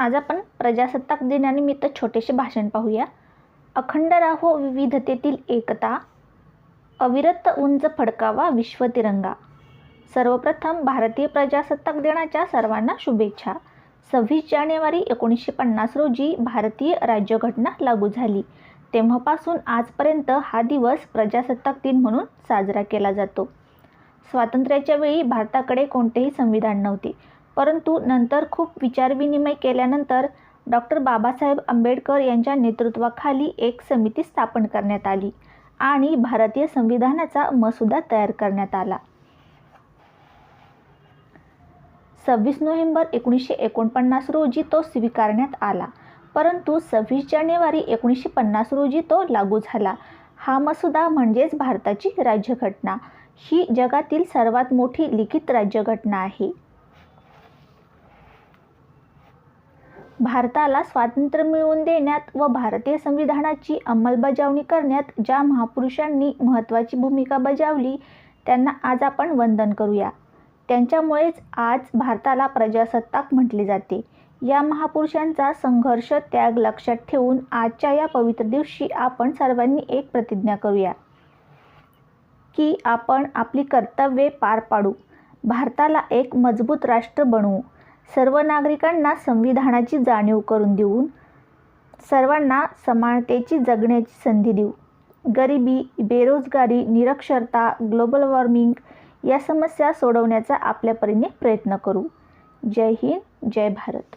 आज आपण प्रजासत्ताक दिनानिमित्त छोटेसे भाषण पाहूया. अखंड राहो विविधतेतील एकता. अविरत उंच फडकावा विश्व तिरंगा. सर्वप्रथम भारतीय प्रजासत्ताक दिनाच्या सर्वांना शुभेच्छा. सव्वीस जानेवारी एकोणीसशे पन्नास रोजी भारतीय राज्यघटना लागू झाली. तेव्हापासून आजपर्यंत हा दिवस प्रजासत्ताक दिन म्हणून साजरा केला जातो. स्वातंत्र्याच्या वेळी भारताकडे कोणतेही संविधान नव्हते. परंतु नंतर खूप विचारविनिमय केल्यानंतर डॉक्टर बाबासाहेब आंबेडकर यांच्या नेतृत्वाखाली एक समिती स्थापन करण्यात आली आणि भारतीय संविधानाचा मसुदा तयार करण्यात आला. सव्वीस नोव्हेंबर एकोणीसशे एकोणपन्नास रोजी तो स्वीकारण्यात आला. परंतु सव्वीस जानेवारी एकोणीसशे पन्नास रोजी तो लागू झाला. हा मसुदा म्हणजेच भारताची राज्यघटना. ही जगातील सर्वात मोठी लिखित राज्यघटना आहे. भारताला स्वातंत्र्य मिळवून देण्यात व भारतीय संविधानाची अंमलबजावणी करण्यात ज्या महापुरुषांनी महत्त्वाची भूमिका बजावली त्यांना आज आपण वंदन करूया. त्यांच्यामुळेच आज भारताला प्रजासत्ताक म्हटले जाते. या महापुरुषांचा संघर्ष त्याग लक्षात ठेवून आजच्या या पवित्र दिवशी आपण सर्वांनी एक प्रतिज्ञा करूया. की आपण आपली कर्तव्ये पार पाडू. भारताला एक मजबूत राष्ट्र बनवू. सर्व नागरिकांना संविधानाची जाणीव करून देऊन सर्वांना समानतेची जगण्याची संधी देऊ. गरिबी बेरोजगारी निरक्षरता ग्लोबल वॉर्मिंग या समस्या सोडवण्याचा आपल्या परीने प्रयत्न करू. जय हिंद जय भारत.